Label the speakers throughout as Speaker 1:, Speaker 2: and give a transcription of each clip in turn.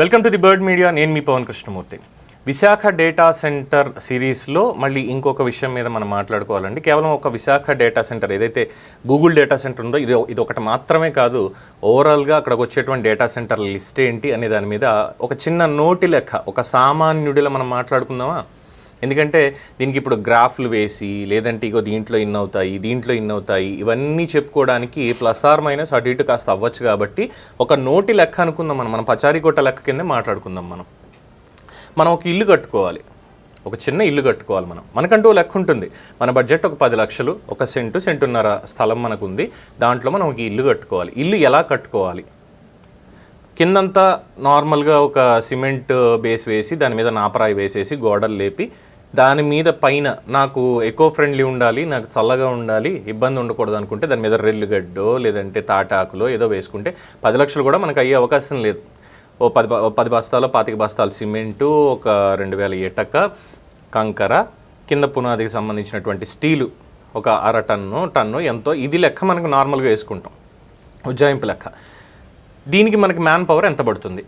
Speaker 1: Welcome to the Bird Media. నేను మీ Pavan Krishnamurthy. Visakha data centre సిరీస్లో మళ్ళీ ఇంకొక విషయం మీద మనం మాట్లాడుకోవాలండి. కేవలం ఒక విశాఖ డేటా సెంటర్ ఏదైతే గూగుల్ డేటా సెంటర్ ఉందో ఇది ఇది ఒకటి మాత్రమే కాదు ఓవరాల్గా అక్కడికి వచ్చేటువంటి డేటా సెంటర్ లిస్ట్ ఏంటి అనే దాని మీద ఒక చిన్న నోటి లెక్క ఒక సామాన్యుడిలో మనం మాట్లాడుకుందామా? ఎందుకంటే దీనికి ఇప్పుడు గ్రాఫ్లు వేసి లేదంటే ఇగో దీంట్లో ఇన్ అవుతాయి దీంట్లో ఇన్ అవుతాయి ఇవన్నీ చెప్పుకోవడానికి ప్లస్ ఆర్ మైనస్ అటు ఇటు కాస్త అవ్వచ్చు కాబట్టి ఒక నోటి లెక్క అనుకుందాం మనం. మనం పచారీ కొట్ట లెక్క కింద మాట్లాడుకుందాం మనం. మనం ఒక ఇల్లు కట్టుకోవాలి. ఒక చిన్న ఇల్లు కట్టుకోవాలి మనం. మనకంటూ లెక్క ఉంటుంది. మన బడ్జెట్ ఒక పది లక్షలు ఒక సెంటు సెంటున్నర స్థలం మనకు ఉంది దాంట్లో మనం ఒక ఇల్లు కట్టుకోవాలి. ఇల్లు ఎలా కట్టుకోవాలి? కిందంతా నార్మల్గా ఒక సిమెంట్ బేస్ వేసి దాని మీద నాపరాయి వేసేసి గోడలు లేపి దాని మీద పైన నాకు ఎకో ఫ్రెండ్లీ ఉండాలి నాకు చల్లగా ఉండాలి ఇబ్బంది ఉండకూడదు అనుకుంటే దాని మీద రెల్లుగడ్డో లేదంటే తాటాకులో ఏదో వేసుకుంటే పది లక్షలు కూడా మనకు అయ్యే అవకాశం లేదు. ఓ పది ఓ పది బస్తాలు పాతిక బస్తాలు సిమెంటు ఒక రెండు వేల ఇటక కంకర కింద పునాదికి సంబంధించినటువంటి స్టీలు ఒక అర టన్ను టన్ను ఎంతో. ఇది లెక్క మనకు నార్మల్గా వేసుకుంటాం. ఉజ్జాయింపు లెక్క. దీనికి మనకి మ్యాన్ పవర్ ఎంత పడుతుంది?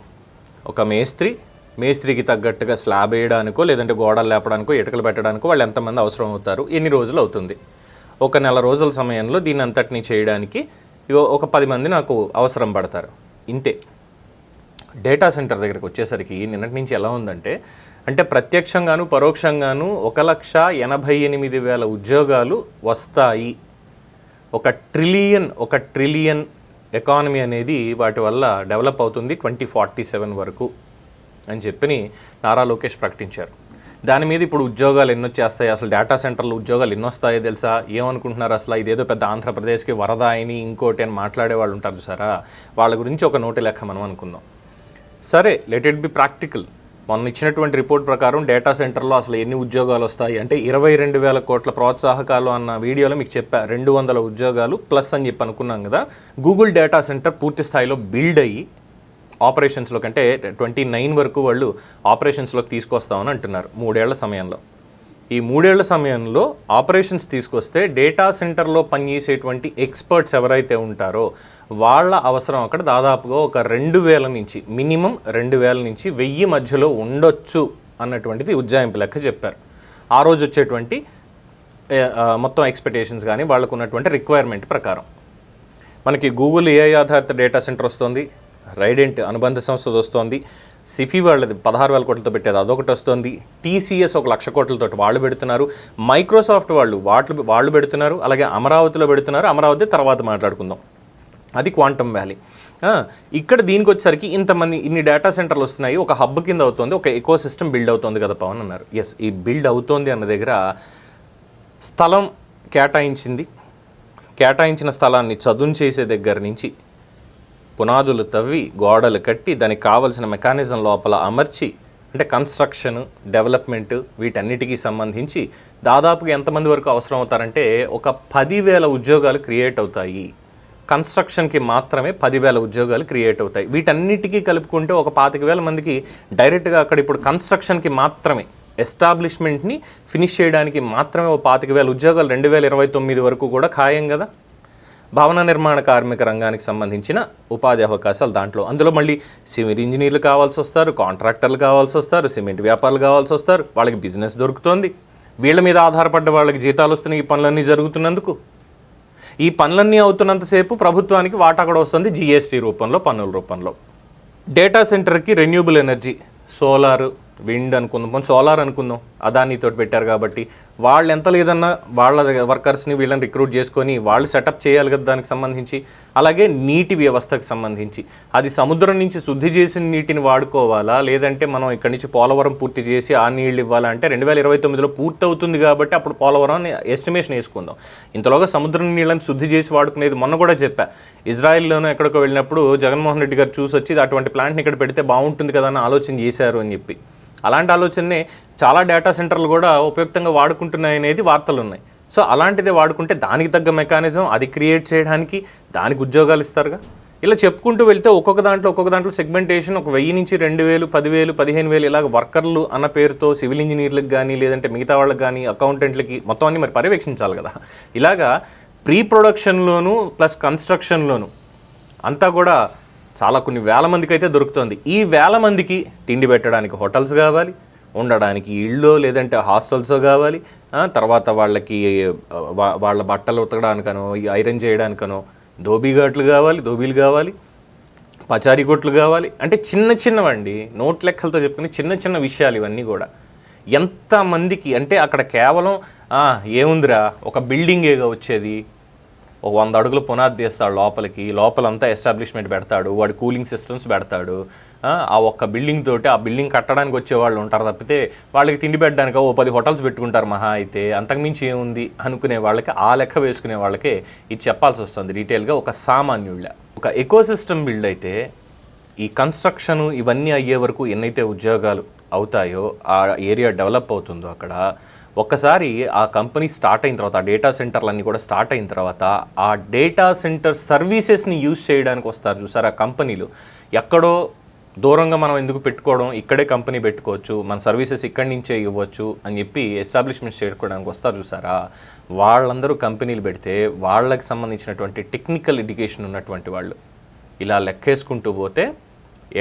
Speaker 1: ఒక మేస్త్రి మేస్త్రికి తగ్గట్టుగా స్లాబ్ వేయడానికో లేదంటే గోడలు లేపడానికో ఇటుకలు పెట్టడానికో వాళ్ళు ఎంతమంది అవసరం అవుతారు? ఎన్ని రోజులు అవుతుంది? ఒక నెల రోజుల సమయంలో దీని అంతటిని చేయడానికి ఒక పది మంది నాకు అవసరం పడతారు. ఇంతే. డేటా సెంటర్ దగ్గరికి వచ్చేసరికి నిన్నటి నుంచి ఎలా ఉందంటే అంటే ప్రత్యక్షంగాను పరోక్షంగాను ఒక లక్ష ఎనభై ఎనిమిది వేల ఉద్యోగాలు వస్తాయి. ఒక ట్రిలియన్ ఒక ట్రిలియన్ ఎకానమీ అనేది వాటి వల్ల డెవలప్ అవుతుంది ట్వంటీ ఫార్టీ సెవెన్ వరకు. అని చెప్పి నారా లోకేష్ ప్రకటించారు. దాని మీద ఇప్పుడు ఉద్యోగాలు ఎన్ని వచ్చేస్తాయి అసలు డేటా సెంటర్లో ఉద్యోగాలు ఎన్ని వస్తాయో తెలుసా? ఏమనుకుంటున్నారు అసలు? ఇదేదో పెద్ద ఆంధ్రప్రదేశ్కి వరద అని ఇంకోటి అని మాట్లాడే వాళ్ళు ఉంటారు చూసారా? వాళ్ళ గురించి ఒక నోటి లెక్క మనం అనుకుందాం. సరే లెట్ ఇట్ బి ప్రాక్టికల్ మొన్న ఇచ్చినటువంటి రిపోర్ట్ ప్రకారం డేటా సెంటర్లో అసలు ఎన్ని ఉద్యోగాలు వస్తాయి అంటే ఇరవై రెండు వేల కోట్ల ప్రోత్సాహకాలు అన్న వీడియోలో మీకు చెప్పా రెండు వందల ఉద్యోగాలు ప్లస్ అని చెప్పి అనుకున్నాం కదా. గూగుల్ డేటా సెంటర్ పూర్తి స్థాయిలో బిల్డ్ అయ్యి ఆపరేషన్స్లో కంటే ట్వంటీ నైన్ వరకు వాళ్ళు ఆపరేషన్స్లోకి తీసుకొస్తామని అంటున్నారు మూడేళ్ళ సమయంలో. ఈ మూడేళ్ళ సమయంలో ఆపరేషన్స్ తీసుకొస్తే డేటా సెంటర్లో పనిచేసేటువంటి ఎక్స్పర్ట్స్ ఎవరైతే ఉంటారో వాళ్ళ అవసరం అక్కడ దాదాపుగా ఒక రెండు వేల నుంచి మినిమం రెండు వేల నుంచి వెయ్యి మధ్యలో ఉండొచ్చు అన్నటువంటిది ఉజ్జాయింపు లెక్క చెప్పారు. ఆ రోజు వచ్చేటువంటి మొత్తం ఎక్స్పెక్టేషన్స్ కానీ వాళ్ళకు ఉన్నటువంటి రిక్వైర్మెంట్ ప్రకారం. మనకి గూగుల్ ఏఐ ఆధారిత డేటా సెంటర్ వస్తుంది. రైడెంట్ అనుబంధ సంస్థది వస్తోంది. సిఫీ వాళ్ళది పదహారు వేల కోట్లతో పెట్టేది అదొకటి వస్తుంది. టీసీఎస్ ఒక లక్ష కోట్లతో వాళ్ళు పెడుతున్నారు. మైక్రోసాఫ్ట్ వాళ్ళు వాటి వాళ్ళు పెడుతున్నారు. అలాగే అమరావతిలో పెడుతున్నారు. అమరావతి తర్వాత మాట్లాడుకుందాం. అది క్వాంటమ్ వ్యాలీ. ఇక్కడ దీనికి వచ్చేసరికి ఇంతమంది ఇన్ని డేటా సెంటర్లు వస్తున్నాయి. ఒక హబ్ కింద అవుతుంది. ఒక ఎకో సిస్టమ్ బిల్డ్ అవుతుంది కదా పవన్ అన్నారు. ఎస్ ఈ బిల్డ్ అవుతోంది అన్న దగ్గర స్థలం కేటాయించింది. కేటాయించిన స్థలాన్ని చదును చేసే దగ్గర నుంచి పునాదులు తవ్వి గోడలు కట్టి దానికి కావలసిన మెకానిజం లోపల అమర్చి అంటే కన్స్ట్రక్షన్ డెవలప్మెంట్ వీటన్నిటికీ సంబంధించి దాదాపుగా ఎంతమంది వరకు అవసరం అవుతారంటే ఒక పదివేల ఉద్యోగాలు క్రియేట్ అవుతాయి. కన్స్ట్రక్షన్కి మాత్రమే పదివేల ఉద్యోగాలు క్రియేట్ అవుతాయి. వీటన్నిటికీ కలుపుకుంటే ఒక పాతిక వేల మందికి డైరెక్ట్గా అక్కడ ఇప్పుడు కన్స్ట్రక్షన్కి మాత్రమే ఎస్టాబ్లిష్మెంట్ని ఫినిష్ చేయడానికి మాత్రమే ఒక పాతిక వేల ఉద్యోగాలు రెండు వేల ఇరవై తొమ్మిది వరకు కూడా ఖాయం కదా? భవన నిర్మాణ కార్మిక రంగానికి సంబంధించిన ఉపాధి అవకాశాలు దాంట్లో. అందులో మళ్ళీ సివిల్ ఇంజనీర్లు కావాల్సి వస్తారు కాంట్రాక్టర్లు కావాల్సి వస్తారు సిమెంట్ వ్యాపారులు కావాల్సి వస్తారు వాళ్ళకి బిజినెస్ దొరుకుతోంది. వీళ్ళ మీద ఆధారపడ్డ వాళ్ళకి జీతాలు వస్తున్నాయి ఈ పనులన్నీ జరుగుతున్నందుకు. ఈ పనులన్నీ అవుతున్నంతసేపు ప్రభుత్వానికి వాటా కూడా వస్తుంది జిఎస్టీ రూపంలో పన్నుల రూపంలో. డేటా సెంటర్కి రెన్యూబుల్ ఎనర్జీ సోలార్ విండ్ అనుకుందాం. సోలార్ అనుకుందాం. అదానీతో పెట్టారు కాబట్టి వాళ్ళు ఎంత లేదన్నా వాళ్ళ వర్కర్స్ని వీళ్ళని రిక్రూట్ చేసుకొని వాళ్ళు సెటప్ చేయాలి కదా దానికి సంబంధించి. అలాగే నీటి వ్యవస్థకు సంబంధించి. అది సముద్రం నుంచి శుద్ధి చేసిన నీటిని వాడుకోవాలా? లేదంటే మనం ఇక్కడి నుంచి పోలవరం పూర్తి చేసి ఆ నీళ్ళు ఇవ్వాలా? అంటే రెండు వేల ఇరవై తొమ్మిదిలో పూర్తి అవుతుంది కాబట్టి అప్పుడు పోలవరం ఎస్టిమేషన్ వేసుకుందాం. ఇంతలోగా సముద్రం నీళ్ళని శుద్ధి చేసి వాడుకునేది మొన్న కూడా చెప్పా. ఇజ్రాయెల్లోనూ ఎక్కడికో వెళ్ళినప్పుడు జగన్మోహన్ రెడ్డి గారు చూసి వచ్చి అటువంటి ప్లాంట్ని ఇక్కడ పెడితే బాగుంటుంది కదా అని ఆలోచన చేశారు అని చెప్పి. అలాంటి ఆలోచననే చాలా డేటా సెంటర్లు కూడా ఉపయుక్తంగా వాడుకుంటున్నాయి అనేది వార్తలు ఉన్నాయి సో అలాంటిదే వాడుకుంటే దానికి తగ్గ మెకానిజం అది క్రియేట్ చేయడానికి దానికి ఉద్యోగాలు ఇస్తారుగా? ఇలా చెప్పుకుంటూ వెళ్తే ఒక్కొక్క దాంట్లో ఒక్కొక్క దాంట్లో సెగ్మెంటేషన్ ఒక వెయ్యి నుంచి రెండు వేలు పదివేలు పదిహేను వేలు ఇలాగ వర్కర్లు అన్న పేరుతో సివిల్ ఇంజనీర్లకు కానీ లేదంటే మిగతా వాళ్ళకి కానీ అకౌంటెంట్లకి మొత్తం అన్ని మరి పర్యవేక్షించాలి కదా? ఇలాగా ప్రీ ప్రొడక్షన్లోను ప్లస్ కన్స్ట్రక్షన్లోను అంతా కూడా చాలా కొన్ని వేల మందికి అయితే దొరుకుతుంది. ఈ వేల మందికి తిండి పెట్టడానికి హోటల్స్ కావాలి ఉండడానికి ఇళ్ళు లేదంటే హాస్టల్స్ కావాలి తర్వాత వాళ్ళకి వాళ్ళ బట్టలు ఉతకడానికనో ఐరన్ చేయడానికనో ధోబీఘాట్లు కావాలి ధోబీలు కావాలి పచారీ కొట్లు కావాలి. అంటే చిన్న చిన్నవండి నోట్ లెక్కలతో చెప్పుకునే చిన్న చిన్న విషయాలు ఇవన్నీ కూడా. ఎంతమందికి అంటే అక్కడ కేవలం ఏముందిరా ఒక బిల్డింగేగా వచ్చేది ఒక వంద అడుగులు పునాది తీస్తాడు లోపలికి. లోపలంతా ఎస్టాబ్లిష్మెంట్ పెడతాడు. వాడు కూలింగ్ సిస్టమ్స్ పెడతాడు. ఆ, ఒక్క బిల్డింగ్ తోటి ఆ బిల్డింగ్ కట్టడానికి వచ్చే వాళ్ళు ఉంటారు తప్పితే వాళ్ళకి తిండి పెట్టడానికి ఓ పది హోటల్స్ పెట్టుకుంటారు మహా అయితే. అంతకుమించి ఏముంది? అనుకునే వాళ్ళకి ఆ లెక్క వేసుకునే వాళ్ళకే ఇది చెప్పాల్సి వస్తుంది డీటెయిల్గా ఒక సామాన్యుళ్ళ. ఒక ఎకోసిస్టమ్ బిల్డ్ అయితే ఈ కన్స్ట్రక్షన్ ఇవన్నీ అయ్యే వరకు ఎన్నైతే ఉద్యోగాలు అవుతాయో ఆ ఏరియా డెవలప్ అవుతుందో అక్కడ ఒక్కసారి ఆ కంపెనీ స్టార్ట్ అయిన తర్వాత ఆ డేటా సెంటర్లన్నీ కూడా స్టార్ట్ అయిన తర్వాత ఆ డేటా సెంటర్ సర్వీసెస్ని యూజ్ చేయడానికి వస్తారు చూసారు ఆ కంపెనీలు. ఎక్కడో దూరంగా మనం ఎందుకు పెట్టుకోవడం ఇక్కడే కంపెనీ పెట్టుకోవచ్చు మన సర్వీసెస్ ఇక్కడి నుంచే ఇవ్వచ్చు అని చెప్పి ఎస్టాబ్లిష్మెంట్ చేసుకోవడానికి వస్తారు చూసారా. వాళ్ళందరూ కంపెనీలు పెడితే వాళ్ళకి సంబంధించినటువంటి టెక్నికల్ ఎడ్యుకేషన్ ఉన్నటువంటి వాళ్ళు ఇలా లెక్కేసుకుంటూ పోతే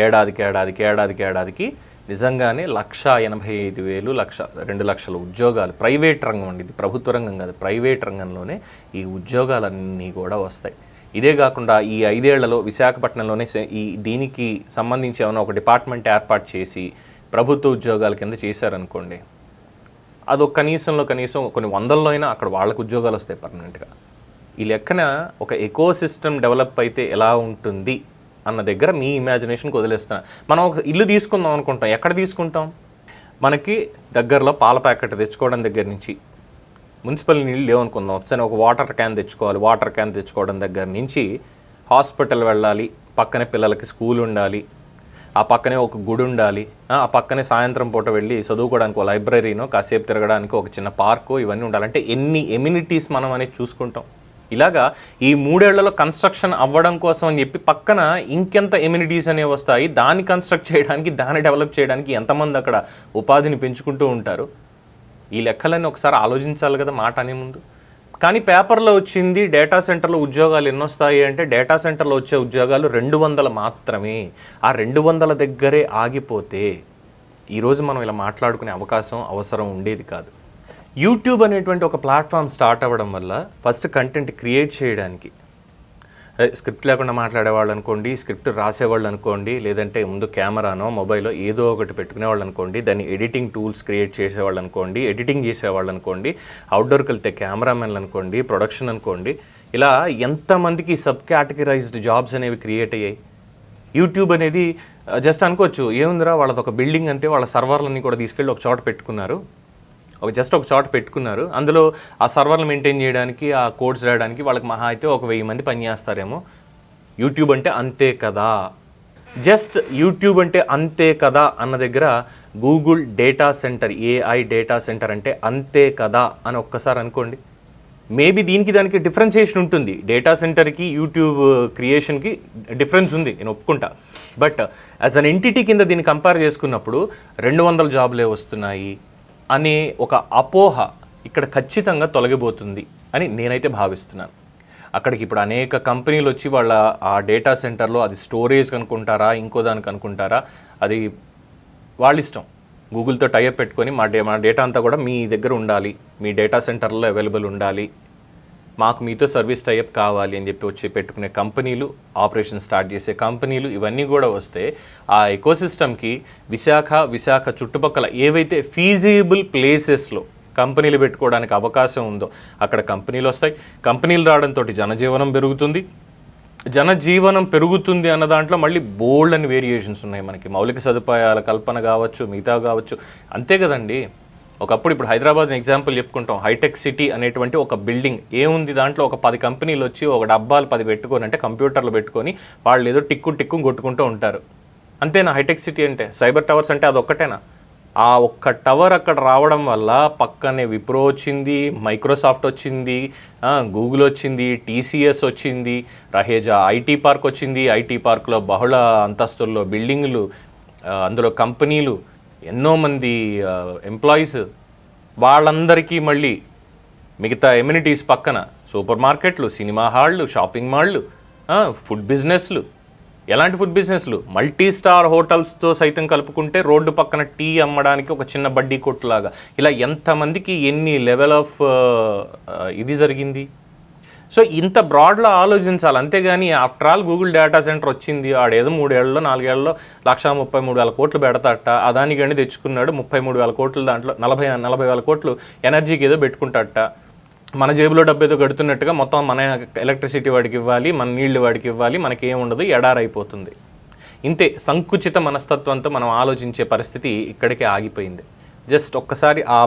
Speaker 1: ఏడాదికి ఏడాదికి ఏడాదికి ఏడాదికి నిజంగానే లక్ష ఎనభై ఐదు వేలు లక్ష రెండు లక్షల ఉద్యోగాలు ప్రైవేట్ రంగం అండి ఇది. ప్రభుత్వ రంగం కాదు ప్రైవేట్ రంగంలోనే ఈ ఉద్యోగాలన్నీ కూడా వస్తాయి. ఇదే కాకుండా ఈ ఐదేళ్ళలో విశాఖపట్నంలోనే ఈ దీనికి సంబంధించి ఏమైనా ఒక డిపార్ట్మెంట్ ఏర్పాటు చేసి ప్రభుత్వ ఉద్యోగాల కింద చేశారనుకోండి అదొక కనీసంలో కనీసం కొన్ని వందల్లో అయినా అక్కడ వాళ్ళకు ఉద్యోగాలు వస్తాయి పర్మనెంట్గా. ఈ లెక్కన ఒక ఎకో సిస్టమ్ డెవలప్ అయితే ఎలా ఉంటుంది? అన్న దగ్గర మీ ఇమాజినేషన్కి వదిలేస్తున్నా. మనం ఒక ఇల్లు తీసుకుందాం అనుకుంటాం. ఎక్కడ తీసుకుంటాం? మనకి దగ్గరలో పాల ప్యాకెట్ తెచ్చుకోవడం దగ్గర నుంచి. మున్సిపల్ నీళ్ళు లేవనుకుందాం వచ్చని ఒక వాటర్ క్యాన్ తెచ్చుకోవాలి. వాటర్ క్యాన్ తెచ్చుకోవడం దగ్గర నుంచి హాస్పిటల్ వెళ్ళాలి. పక్కనే పిల్లలకి స్కూల్ ఉండాలి. ఆ పక్కనే ఒక గుడి ఉండాలి. ఆ ఆ పక్కనే సాయంత్రం పూట వెళ్ళి చదువుకోవడానికి ఒక లైబ్రరీనో కాసేపు తిరగడానికి ఒక చిన్న పార్కు ఇవన్నీ ఉండాలి. అంటే ఎన్ని ఎమ్యూనిటీస్ మనం అనేది చూసుకుంటాం. ఇలాగా ఈ మూడేళ్ళలో కన్స్ట్రక్షన్ అవ్వడం కోసం అని చెప్పి పక్కన ఇంకెంత ఎమ్యూనిటీస్ అనేవి వస్తాయి దాన్ని కన్స్ట్రక్ట్ చేయడానికి దాన్ని డెవలప్ చేయడానికి ఎంతమంది అక్కడ ఉపాధిని పెంచుకుంటూ ఉంటారు? ఈ లెక్కలన్నీ ఒకసారి ఆలోచించాలి కదా మాట అనే ముందు. కానీ పేపర్లో వచ్చింది డేటా సెంటర్లో ఉద్యోగాలు ఎన్ని వస్తాయి అంటే డేటా సెంటర్లో వచ్చే ఉద్యోగాలు రెండు వందల మాత్రమే. ఆ రెండు వందల దగ్గరే ఆగిపోతే ఈరోజు మనం ఇలా మాట్లాడుకునే అవకాశం అవసరం ఉండేది కాదు. యూట్యూబ్ అనేటువంటి ఒక ప్లాట్ఫామ్ స్టార్ట్ అవ్వడం వల్ల ఫస్ట్ కంటెంట్ క్రియేట్ చేయడానికి. స్క్రిప్ట్ లేకుండా మాట్లాడేవాళ్ళు అనుకోండి స్క్రిప్ట్ రాసేవాళ్ళు అనుకోండి లేదంటే ముందు కెమెరానో మొబైల్లో ఏదో ఒకటి పెట్టుకునేవాళ్ళు అనుకోండి దాన్ని ఎడిటింగ్ టూల్స్ క్రియేట్ చేసేవాళ్ళు అనుకోండి ఎడిటింగ్ చేసేవాళ్ళు అనుకోండి అవుట్డోర్కి వెళ్తే కెమెరామెన్లు అనుకోండి ప్రొడక్షన్ అనుకోండి ఇలా ఎంతమందికి సబ్ కేటగిరైజ్డ్ జాబ్స్ అనేవి క్రియేట్ అయ్యాయి. యూట్యూబ్ అనేది జస్ట్ అనుకోవచ్చు ఏముందిరా వాళ్ళది ఒక బిల్డింగ్ అంతే వాళ్ళ సర్వర్లన్నీ కూడా తీసుకెళ్ళి ఒక చోట పెట్టుకున్నారు. ఒక జస్ట్ ఒక చోట పెట్టుకున్నారు. అందులో ఆ సర్వర్లు మెయింటైన్ చేయడానికి ఆ కోడ్స్ రాయడానికి వాళ్ళకి మహా అయితే ఒక వెయ్యి మంది పని చేస్తారేమో. యూట్యూబ్ అంటే అంతే కదా. జస్ట్ యూట్యూబ్ అంటే అంతే కదా అన్న దగ్గర Google data centre AI data centre అంటే అంతే కదా అని ఒక్కసారి అనుకోండి. మేబీ దీనికి దానికి డిఫరెన్సియేషన్ ఉంటుంది. డేటా సెంటర్కి యూట్యూబ్ క్రియేషన్కి డిఫరెన్స్ ఉంది నేను ఒప్పుకుంటా. బట్ యాజ్ అన్ ఎంటిటీ కింద దీన్ని కంపేర్ చేసుకున్నప్పుడు రెండు వందల జాబులే వస్తున్నాయి. అనే ఒక అపోహ ఇక్కడ ఖచ్చితంగా తొలగిపోతుంది అని నేనైతే భావిస్తున్నాను. అక్కడికి ఇప్పుడు అనేక కంపెనీలు వచ్చి వాళ్ళ ఆ డేటా సెంటర్లో అది స్టోరేజ్ అనుకుంటారా ఇంకో దానికి అనుకుంటారా అది వాళ్ళ ఇష్టం. గూగుల్తో టైప్ పెట్టుకొని మా డే మా డేటా అంతా కూడా మీ దగ్గర ఉండాలి మీ డేటా సెంటర్లో అవైలబుల్ ఉండాలి మాకు మీతో సర్వీస్ టైప్ కావాలి అని చెప్పి వచ్చి పెట్టుకునే కంపెనీలు ఆపరేషన్ స్టార్ట్ చేసే కంపెనీలు ఇవన్నీ కూడా వస్తే ఆ ఎకోసిస్టమ్కి విశాఖ విశాఖ చుట్టుపక్కల ఏవైతే ఫీజిబుల్ ప్లేసెస్లో కంపెనీలు పెట్టుకోవడానికి అవకాశం ఉందో అక్కడ కంపెనీలు వస్తాయి. కంపెనీలు రావడంతో జనజీవనం పెరుగుతుంది. జనజీవనం పెరుగుతుంది అన్న దాంట్లో మళ్ళీ బోల్డ్ అని వేరియేషన్స్ ఉన్నాయి. మనకి మౌలిక సదుపాయాల కల్పన కావచ్చు మిగతా కావచ్చు. అంతే కదండి? ఒకప్పుడు ఇప్పుడు హైదరాబాద్ ఎగ్జాంపుల్ చెప్పుకుంటాం. హైటెక్ సిటీ అనేటువంటి ఒక బిల్డింగ్. ఏముంది దాంట్లో? ఒక పది కంపెనీలు వచ్చి ఒక డబ్బాలు పది పెట్టుకొని అంటే కంప్యూటర్లు పెట్టుకొని వాళ్ళు ఏదో టిక్కు టిక్కు కొట్టుకుంటూ ఉంటారు. అంతేనా హైటెక్ సిటీ అంటే? సైబర్ టవర్స్ అంటే అదొక్కటేనా? ఆ ఒక్క టవర్ అక్కడ రావడం వల్ల పక్కనే విప్రో వచ్చింది మైక్రోసాఫ్ట్ వచ్చింది గూగుల్ వచ్చింది టీసీఎస్ వచ్చింది రహేజా ఐటీ పార్క్ వచ్చింది. ఐటీ పార్క్లో బహుళ అంతస్తుల్లో బిల్డింగ్లు అందులో కంపెనీలు ఎన్నో మంది ఎంప్లాయీస్ వాళ్ళందరికీ మళ్ళీ మిగతా ఎమ్యూనిటీస్ పక్కన సూపర్ మార్కెట్లు సినిమా హాళ్ళు షాపింగ్ మాళ్ళు ఫుడ్ బిజినెస్లు ఎలాంటి ఫుడ్ బిజినెస్లు మల్టీ స్టార్ హోటల్స్తో సైతం కలుపుకుంటే రోడ్డు పక్కన టీ అమ్మడానికి ఒక చిన్న బడ్డీ కొట్టులాగా. ఇలా ఎంతమందికి ఎన్ని లెవెల్ ఆఫ్ ఇది జరిగింది? సో ఇంత బ్రాడ్లో ఆలోచించాలి. అంతేగాని after all Google data center వచ్చింది. ఆడేదో మూడేళ్ళలో నాలుగేళ్ళలో లక్ష ముప్పై మూడు వేల కోట్లు పెడతాట అదానికండి తెచ్చుకున్నాడు ముప్పై మూడు వేల కోట్లు దాంట్లో నలభై నలభై వేల కోట్లు ఎనర్జీకి ఏదో పెట్టుకుంటాట మన జేబులో డబ్బు ఏదో కడుతున్నట్టుగా మొత్తం మన ఎలక్ట్రిసిటీ వాడికి ఇవ్వాలి మన నీళ్ళు వాడికి ఇవ్వాలి మనకి ఏముండదు ఎడారైపోతుంది. ఇంతే సంకుచిత మనస్తత్వంతో మనం ఆలోచించే పరిస్థితి ఇక్కడికే ఆగిపోయింది. జస్ట్ ఒక్కసారి ఆ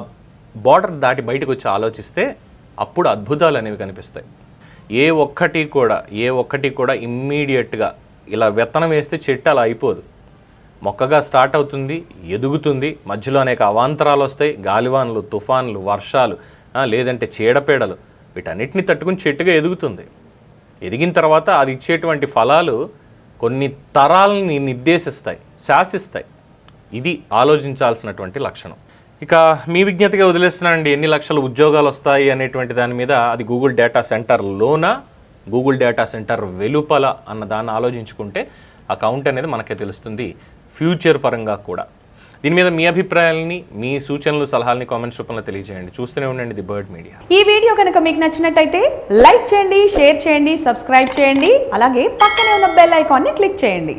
Speaker 1: బార్డర్ దాటి బయటకు వచ్చి ఆలోచిస్తే అప్పుడు అద్భుతాలు అనేవి కనిపిస్తాయి. ఏ ఒక్కటి కూడా ఏ ఒక్కటి కూడా ఇమ్మీడియట్గా ఇలా విత్తనం వేస్తే చెట్టు అలా అయిపోదు. మొక్కగా స్టార్ట్ అవుతుంది ఎదుగుతుంది మధ్యలో అనేక అవాంతరాలు వస్తాయి గాలివానలు తుఫాన్లు వర్షాలు లేదంటే చీడపీడలు వీటన్నిటిని తట్టుకుని చెట్టుగా ఎదుగుతుంది. ఎదిగిన తర్వాత అది ఇచ్చేటువంటి ఫలాలు కొన్ని తరాలని నిర్దేశిస్తాయి శాసిస్తాయి. ఇది ఆలోచించాల్సినటువంటి లక్షణం. ఇక మీ విజ్ఞతగా వదిలేస్తున్నానండి ఎన్ని లక్షల ఉద్యోగాలు వస్తాయి అనేటువంటి దాని మీద అది గూగుల్ డేటా సెంటర్లోన గూగుల్ డేటా సెంటర్ వెలుపల అన్న దాన్ని ఆలోచించుకుంటే ఆ కౌంట్ అనేది మనకే తెలుస్తుంది ఫ్యూచర్ పరంగా కూడా. దీని మీద మీ అభిప్రాయాలని మీ సూచనలు సలహాలని కామెంట్స్ రూపంలో తెలియజేయండి. చూస్తూనే ఉండండి ది బర్డ్ మీడియా.
Speaker 2: ఈ వీడియో కనుక మీకు నచ్చినట్టయితే లైక్ చేయండి షేర్ చేయండి సబ్స్క్రైబ్ చేయండి అలాగే పక్కనే ఉన్న బెల్ ఐకాన్ని క్లిక్ చేయండి.